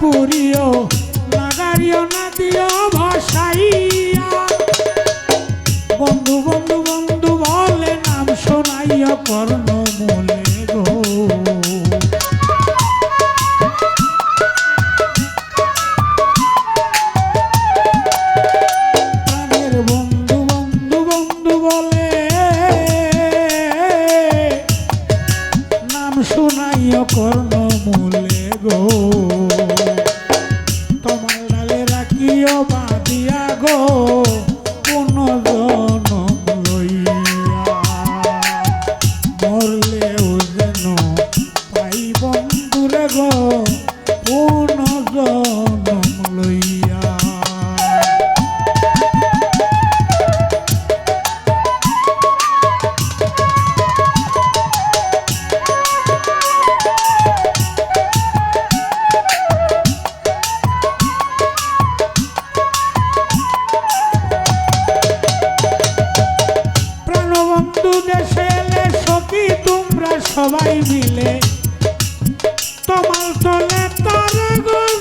পুরিও নাগারিও না দিও ভাসাইয়া বন্ধু বন্ধু বন্ধু বলে নাম শোনাইয়া কর্ণ। যাইও বাদিয়া গো কোনো সবাই মিলে। তোমার তোলে তার গোল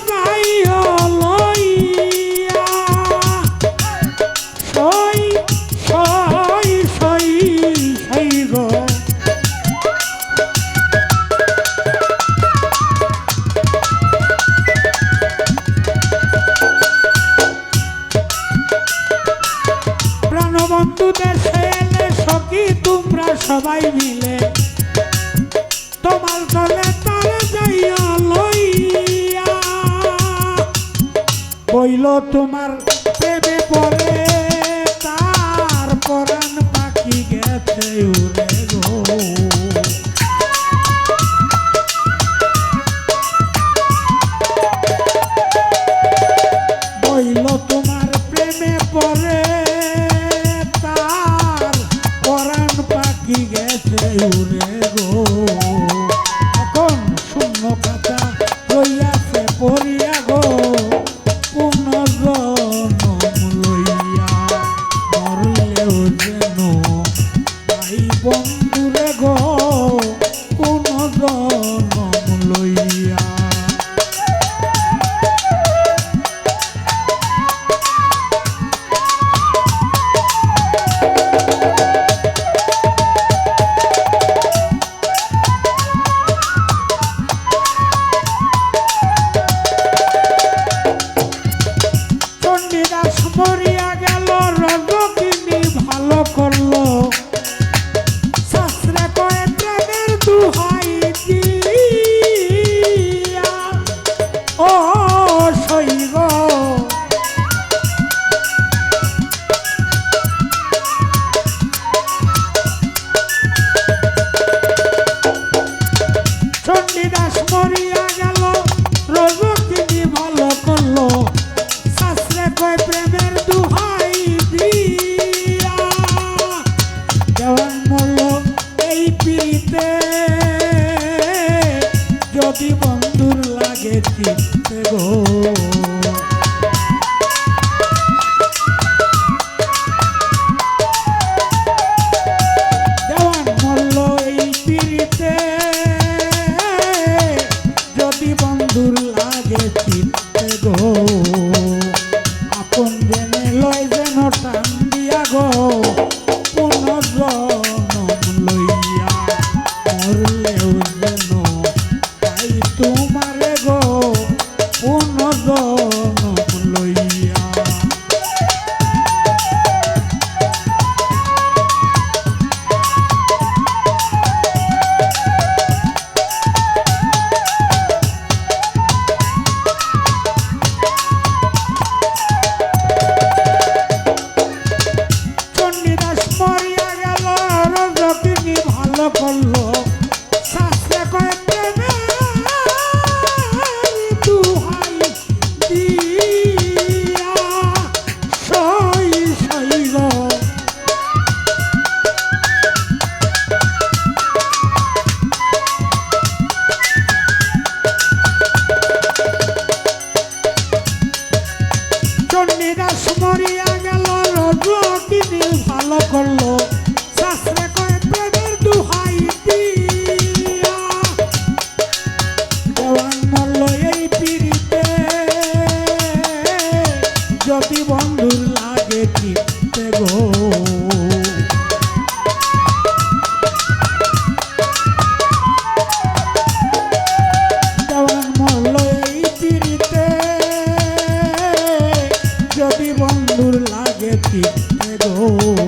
চলে তারা যাইয়া লইয়া। বইল তোমার প্রেমে পরে তার পরাণ পাখি গেছে উড়ে। Yeah. রাসমরি সরিয়া গেল রোজ দিদিল ভালো করল। শাস্ত্রে করে প্রেমের দুহাই দিয়া দেওয়ান মরল এই পিড়িতে। যদি বন্ধুর লাগে টিপতে গো। গেছি গো।